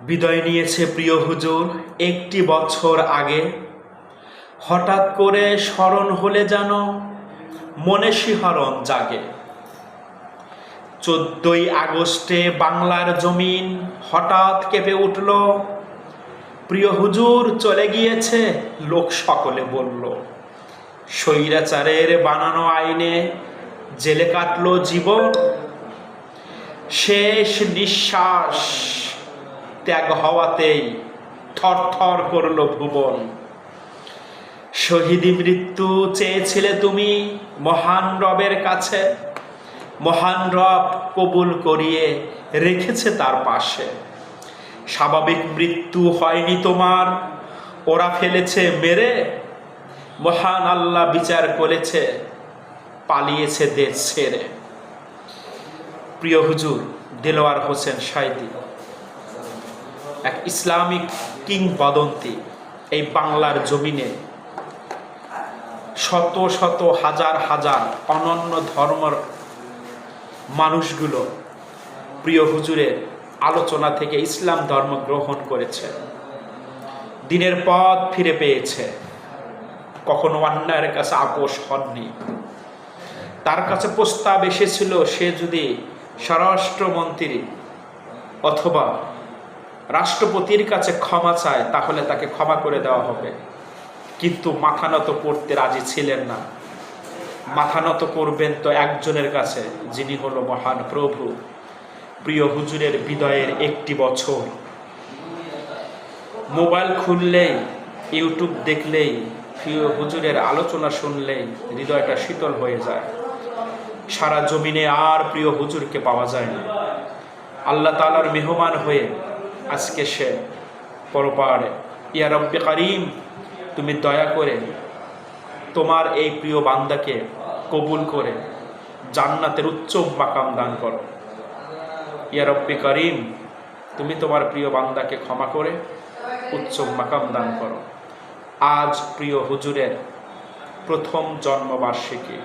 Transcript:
বিদায় নিয়েছে প্রিয় হুজুর, একটি বছর আগে। হঠাৎ করে স্মরণ হলে যেন মনে শিহরণ জাগে। চোদ্দই আগস্টে বাংলার জমিন হঠাৎ কেঁপে উঠল। প্রিয় হুজুর চলে গিয়েছে, লোক সকলে বলল, স্বৈরাচারের বানানো আইনে জেলে কাটলো জীবন। শেষ নিঃশ্বাস ত্যাগ হওয়াতেই থরথর করল ভুবন। শহীদি মৃত্যু চেয়েছিলে তুমি মহান রবের কাছে, মহান রব কবুল করিয়ে রেখেছে তার পাশে। স্বাভাবিক মৃত্যু হয়নি তোমার, ওরা ফেলেছে মেরে, মহান আল্লাহ বিচার করেছে, পালিয়েছে দেশ ছেড়ে। প্রিয় হুজুর, দেলোয়ার হোসেন সাইদি এক ইসলামিক কিংবদন্তি এই বাংলার জমিনে শত শত হাজার হাজার অনন্য ধর্মর মানুষগুলো প্রিয় হুজুরের আলোচনা থেকে ইসলাম ধর্ম গ্রহণ করেছে। দিনের পথ ফিরে পেয়েছে। কখনো অন্যায়ের কাছে আপোষ হননি। তার কাছে প্রস্তাব এসেছিল, সে যদি স্বরাষ্ট্রমন্ত্রী অথবা রাষ্ট্রপতির কাছে ক্ষমা চায়, তাহলে তাকে ক্ষমা করে দেওয়া হবে। কিন্তু মাথা নত করতে রাজি ছিলেন না। মাথা নত করবেন তো একজনের কাছে, যিনি হলো মহান প্রভু। প্রিয় হুজুরের বিদয়ের একটি বছর। মোবাইল খুললেই, ইউটিউব দেখলেই, প্রিয় হুজুরের আলোচনা শুনলেই হৃদয়টা শীতল হয়ে যায়। সারা জমিনে আর প্রিয় হুজুরকে পাওয়া যায় না। আল্লাহ তালার মেহমান হয়ে আজকে সে পরপারে, ইয়া রব্বে কারিম, তুমি দয়া করে তোমার এই প্রিয় বান্দাকে কবুল করে জান্নাতের উচ্চ মাকাম দান করো। ইয়া রব্বে করিম, তুমি তোমার প্রিয় বান্দাকে ক্ষমা করে উচ্চ মাকাম দান করো। আজ প্রিয় হুজুরের প্রথম জন্মবার্ষিকী।